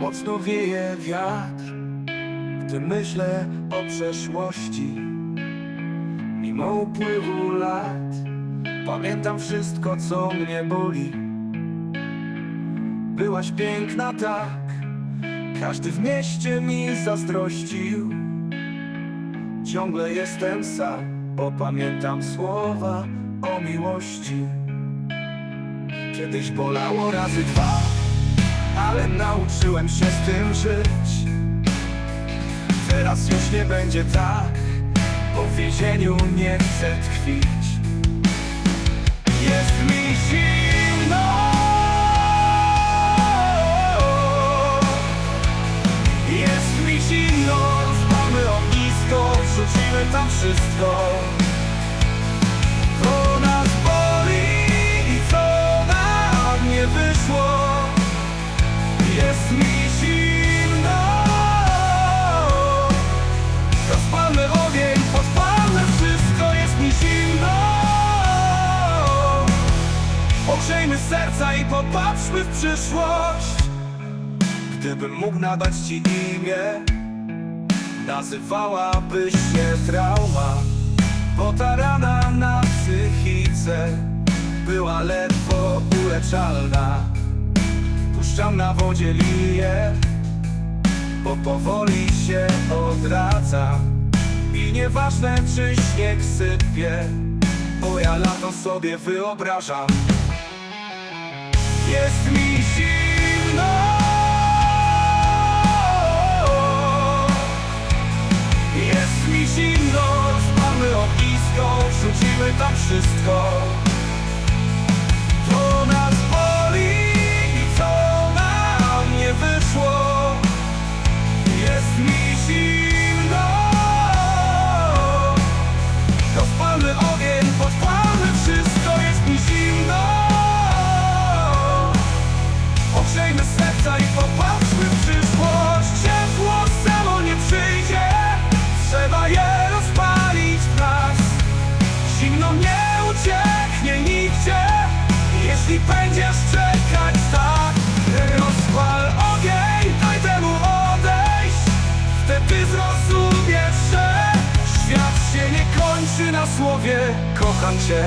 Mocno wieje wiatr, gdy myślę o przeszłości. Mimo upływu lat, pamiętam wszystko, co mnie boli. Byłaś piękna tak, każdy w mieście mi zazdrościł. Ciągle jestem sam, bo pamiętam słowa o miłości. Kiedyś bolało razy dwa, ale nauczyłem się z tym żyć. Teraz już nie będzie tak, bo w więzieniu nie chcę tkwić. Jest mi zimno. Jest mi zimno, rozpalmy ognisko, wrzucimy tam wszystko. Ogrzejmy serca i popatrzmy w przyszłość. Gdybym mógł nadać ci imię Nazywałabyś się trauma. Bo ta rana na psychice Była ledwo uleczalna. Puszczam na wodzie linię Bo powoli się odraca I nieważne czy śnieg sypie Bo ja lato sobie wyobrażam jest mi zimno. Jest mi zimno Spalmy ognisko Wrzucimy tam wszystko ucieknie nigdzie Jeśli będziesz czekać tak Rozpal ogień, daj temu odejść. Wtedy zrozumiesz, że Świat się nie kończy na słowie Kocham cię